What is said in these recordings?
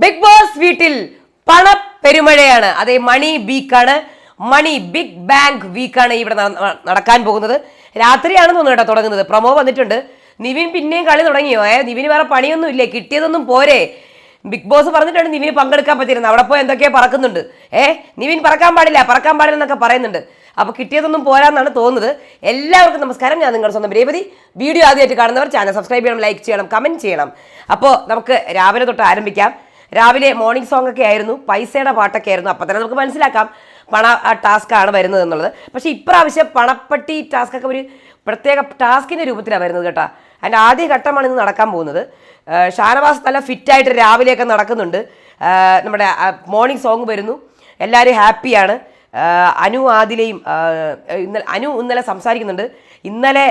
Big boss വീട്ടിൽ പണ പെരുമഴയാണ് അതെ മണി വീക്കാണ്. മണി ബിഗ് ബാങ്ക് വീക്കാണ് ഇവിടെ നടക്കാൻ പോകുന്നത്. രാത്രിയാണെന്ന് തോന്നുന്നു കേട്ടോ തുടങ്ങുന്നത്. പ്രൊമോ വന്നിട്ടുണ്ട്. നിവിൻ പിന്നെയും കളി തുടങ്ങിയോ? ഏ നിവിന് വേറെ പണിയൊന്നും ഇല്ലേ? കിട്ടിയതൊന്നും പോരെ? ബിഗ് ബോസ് പറഞ്ഞിട്ടാണ് നിവിന് പങ്കെടുക്കാൻ പറ്റിയിരുന്നത്. അവിടെ പോയി എന്തൊക്കെയോ പറക്കുന്നുണ്ട്. ഏ നിവിൻ പറക്കാൻ പാടില്ല പറക്കാൻ പാടില്ല എന്നൊക്കെ പറയുന്നുണ്ട്. അപ്പോൾ കിട്ടിയതൊന്നും പോരാന്നാണ് തോന്നുന്നത്. എല്ലാവർക്കും നമസ്കാരം. ഞാൻ നിങ്ങളുടെ സ്വന്തം രേവതി. വീഡിയോ ആദ്യമായിട്ട് കാണുന്നവർ ചാനൽ സബ്സ്ക്രൈബ് ചെയ്യണം ലൈക്ക് ചെയ്യണം കമന്റ് ചെയ്യണം. അപ്പോൾ നമുക്ക് രാവിലെ തൊട്ട് ആരംഭിക്കാം. രാവിലെ മോർണിംഗ് സോങ് ഒക്കെ ആയിരുന്നു പൈസയുടെ പാട്ടൊക്കെ ആയിരുന്നു. അപ്പം തന്നെ നമുക്ക് മനസ്സിലാക്കാം പണ ടാസ്ക് ആണ് വരുന്നത് എന്നുള്ളത്. പക്ഷേ ഇപ്രാവശ്യം പണപ്പെട്ടി ടാസ്ക് ഒക്കെ ഒരു പ്രത്യേക ടാസ്കിന്റെ രൂപത്തിലാണ് വരുന്നത് കേട്ടോ. അതിന്റെ ആദ്യ ഘട്ടമാണ് ഇന്ന് നടക്കാൻ പോകുന്നത്. ഷാനവാസ് നല്ല ഫിറ്റായിട്ട് രാവിലെയൊക്കെ നടക്കുന്നുണ്ട്. നമ്മുടെ മോർണിംഗ് സോങ് വരുന്നു. എല്ലാവരും ഹാപ്പിയാണ് അനു ആദിലയും ഇന്നലെ അനു ഇന്നലെ സംസാരിക്കുന്നുണ്ട്. ഇന്നലെ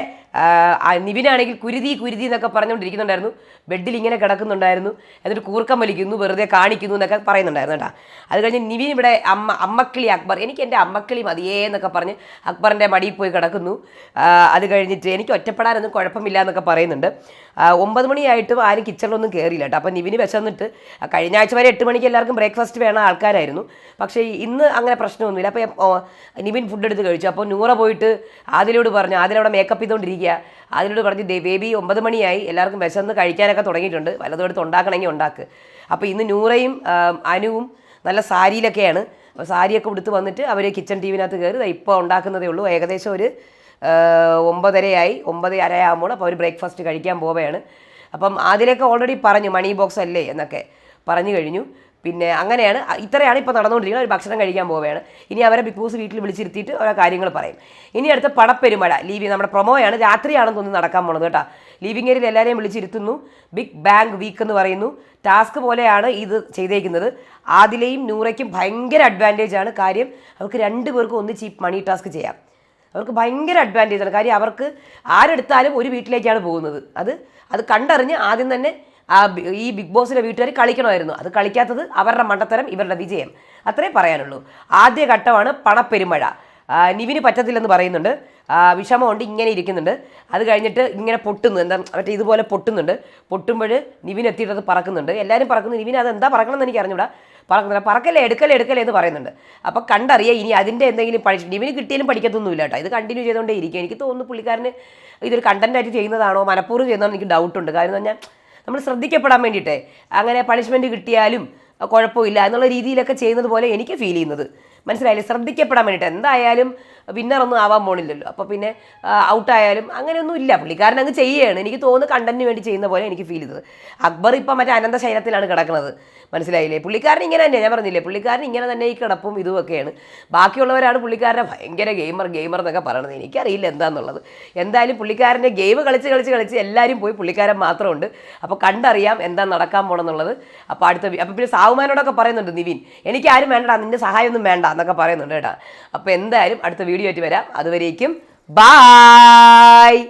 നിവിനാണെങ്കിൽ കുരുതി കുരുതി എന്നൊക്കെ പറഞ്ഞുകൊണ്ടിരിക്കുന്നുണ്ടായിരുന്നു. ബെഡിൽ ഇങ്ങനെ കിടക്കുന്നുണ്ടായിരുന്നു. എന്നിട്ട് കൂർക്കം വലിക്കുന്നു വെറുതെ കാണിക്കുന്നു എന്നൊക്കെ പറയുന്നുണ്ടായിരുന്നു കേട്ടോ. അത് കഴിഞ്ഞ് നിവിൻ ഇവിടെ അമ്മ അമ്മക്കിളി അക്ബർ എനിക്ക് എന്റെ അമ്മക്കിളി മതിയേ എന്നൊക്കെ പറഞ്ഞ് അക്ബറിന്റെ മടിയിൽ പോയി കിടക്കുന്നു. അത് കഴിഞ്ഞിട്ട് എനിക്ക് ഒറ്റപ്പെടാനൊന്നും കുഴപ്പമില്ല എന്നൊക്കെ പറയുന്നുണ്ട്. ഒമ്പത് മണിയായിട്ടും ആരും കിച്ചണിലൊന്നും കയറിയില്ല കേട്ടോ. അപ്പോൾ നിവിന് വിശന്നിട്ട് കഴിഞ്ഞ ആഴ്ച വരെ എട്ട് മണിക്ക് എല്ലാവർക്കും ബ്രേക്ക്ഫാസ്റ്റ് വേണ ആൾക്കാരായിരുന്നു. പക്ഷേ ഇന്ന് അങ്ങനെ പ്രശ്നമൊന്നുമില്ല. അപ്പോൾ നിവിൻ ഫുഡ് എടുത്ത് കഴിച്ചു. അപ്പോൾ നൂറ പോയിട്ട് ആദിലോട് പറഞ്ഞു ആദിലവിടെ മേക്കപ്പ് ചെയ്തുകൊണ്ടിരിക്കുക അതിനോട് പറഞ്ഞു ദേ ബേബി ഒമ്പത് മണിയായി എല്ലാവർക്കും വിശന്ന് കഴിക്കാനൊക്കെ തുടങ്ങിയിട്ടുണ്ട്. വല്ലതും എടുത്ത് ഉണ്ടാക്കണമെങ്കിൽ ഉണ്ടാക്ക്. അപ്പോൾ ഇന്ന് നൂറയും അനുവും നല്ല സാരിയിലൊക്കെയാണ്. അപ്പോൾ സാരിയൊക്കെ ഉടുത്ത് വന്നിട്ട് അവർ കിച്ചൺ ടി വിനകത്ത് കയറി ഇപ്പോൾ ഉണ്ടാക്കുന്നതേ ഉള്ളൂ. ഏകദേശം ഒരു ഒമ്പതരയായി ഒമ്പത് അരയാകുമ്പോൾ അപ്പോൾ അവർ ബ്രേക്ക്ഫാസ്റ്റ് കഴിക്കാൻ പോവുകയാണ്. അപ്പം അതിലൊക്കെ ഓൾറെഡി പറഞ്ഞു മണി ബോക്സ് അല്ലേ എന്നൊക്കെ പറഞ്ഞു കഴിഞ്ഞു. പിന്നെ അങ്ങനെയാണ്. ഇത്രയാണ് ഇപ്പോൾ നടന്നുകൊണ്ടിരിക്കുന്നത്. ഒരു ഭക്ഷണം കഴിക്കാൻ പോവുകയാണ്. ഇനി അവരെ ബിഗ് ബോസ് വീട്ടിൽ വിളിച്ചിരുത്തിയിട്ട് ഓരോ കാര്യങ്ങൾ പറയും. ഇനി അടുത്ത പടപ്പെരുമഴ. ലീവി നമ്മുടെ പ്രൊമോയാണ്. രാത്രിയാണെന്ന് തോന്നുന്നു നടക്കാൻ പോണത് കേട്ടോ. ലീവിംഗ് ഏരിയയിൽ എല്ലാവരെയും വിളിച്ചിരുത്തുന്നു. ബിഗ് ബാങ്ക് വീക്ക് എന്ന് പറയുന്നു. ടാസ്ക് പോലെയാണ് ഇത് ചെയ്തേക്കുന്നത്. ആദിലയും നൂറയ്ക്കും ഭയങ്കര അഡ്വാന്റേജ് ആണ്. കാര്യം അവർക്ക് രണ്ട് പേർക്കും ഒന്നിച്ച് ഈ മണി ടാസ്ക് ചെയ്യാം. അവർക്ക് ഭയങ്കര അഡ്വാന്റേജ് ആണ്. കാര്യം അവർക്ക് ആരെടുത്താലും ഒരു വീട്ടിലേക്കാണ് പോകുന്നത്. അത് അത് കണ്ടറിഞ്ഞ് ആദ്യം തന്നെ ആ ഈ ബിഗ് ബോസിലെ വീട്ടുകാർ കളിക്കണമായിരുന്നു. അത് കളിക്കാത്തത് അവരുടെ മണ്ടത്തരം ഇവരുടെ വിജയം. അത്രേ പറയാനുള്ളൂ. ആദ്യ ഘട്ടമാണ് പണപ്പെരുമഴ നിവിന് പറ്റത്തില്ലെന്ന് പറയുന്നുണ്ട്. വിഷമമുണ്ട് ഇങ്ങനെ ഇരിക്കുന്നുണ്ട്. അത് കഴിഞ്ഞിട്ട് ഇങ്ങനെ പൊട്ടുന്നു. എന്താ മറ്റേ ഇതുപോലെ പൊട്ടുന്നുണ്ട്. പൊട്ടുമ്പോൾ നിവിൻ എത്തിയിട്ട് അത് പറക്കുന്നുണ്ട്. എല്ലാവരും പറക്കുന്നു നിവിൻ അത് എന്താ പറക്കണമെന്ന് എനിക്ക് അറിഞ്ഞൂടാ. പറക്കുന്നില്ല. പറക്കല്ലേ എടുക്കല്ലേ എടുക്കല്ലേ എന്ന് പറയുന്നുണ്ട്. അപ്പോൾ കണ്ടറിയാം ഇനി അതിന്റെ എന്തെങ്കിലും പഠിച്ചു നിവിന് കിട്ടിയാലും പഠിക്കത്തൊന്നുമില്ല കേട്ടോ. ഇത് കണ്ടിന്യൂ ചെയ്തുകൊണ്ടേ ഇരിക്കും എനിക്ക് തോന്നുന്നു പുള്ളിക്കാരന് ഇതൊരു കണ്ടന്റായിട്ട് ചെയ്യുന്നതാണോ? മനഃപൂർവം ചെയ്യുന്നതാണോ എനിക്ക് ഡൗട്ടുണ്ട് കാര്യം എന്ന് പറഞ്ഞാൽ നമ്മൾ ശ്രദ്ധിക്കപ്പെടാൻ വേണ്ടിയിട്ട്. അങ്ങനെ പണിഷ്മെന്റ് കിട്ടിയാലും കുഴപ്പമില്ല എന്നുള്ള രീതിയിലൊക്കെ ചെയ്യുന്നത് പോലെ എനിക്ക് ഫീൽ ചെയ്യുന്നത്. മനസ്സിലായില്ലേ? ശ്രദ്ധിക്കപ്പെടാൻ വേണ്ടിയിട്ട്. എന്തായാലും വിന്നറൊന്നും ആവാൻ പോണില്ലല്ലോ. അപ്പോൾ പിന്നെ ഔട്ടായാലും അങ്ങനെയൊന്നും ഇല്ല. പുള്ളിക്കാരൻ അങ്ങ് ചെയ്യുകയാണ്. എനിക്ക് തോന്നുന്നു കണ്ടന്റിന് വേണ്ടി ചെയ്യുന്ന പോലെ എനിക്ക് ഫീൽ ചെയ്തത്. അക്ബർ ഇപ്പം മറ്റേ അനന്ത ശൈലത്തിലാണ് കിടക്കുന്നത്. മനസ്സിലായില്ലേ? പുള്ളിക്കാരൻ ഇങ്ങനെ തന്നെ ഞാൻ പറഞ്ഞില്ലേ? പുള്ളിക്കാരൻ ഇങ്ങനെ തന്നെ ഈ കിടപ്പും ഇതുമൊക്കെയാണ് ബാക്കിയുള്ളവരാണ് പുള്ളിക്കാരനെ ഭയങ്കര ഗെയിമർ ഗെയിമർ എന്നൊക്കെ പറയണത്. എനിക്കറിയില്ല എന്താന്നുള്ളത്. എന്തായാലും പുള്ളിക്കാരന്റെ ഗെയിം കളിച്ച് കളിച്ച് കളിച്ച് എല്ലാവരും പോയി പുള്ളിക്കാരൻ മാത്രമുണ്ട്. അപ്പോൾ കണ്ടറിയാം എന്താ നടക്കാൻ പോണെന്നുള്ളത്. അപ്പോൾ അടുത്ത അപ്പോൾ പിന്നെ സാവുമാനോടൊക്കെ പറയുന്നുണ്ട് നിവിൻ. എനിക്ക് ആരും വേണ്ട നിന്റെ സഹായമൊന്നും വേണ്ട എന്നൊക്കെ പറയുന്നുണ്ട് കേട്ടോ. അപ്പോൾ എന്തായാലും അടുത്ത വീഡിയോ ആയിട്ട് വരാം. അതുവരേക്കും ബായ്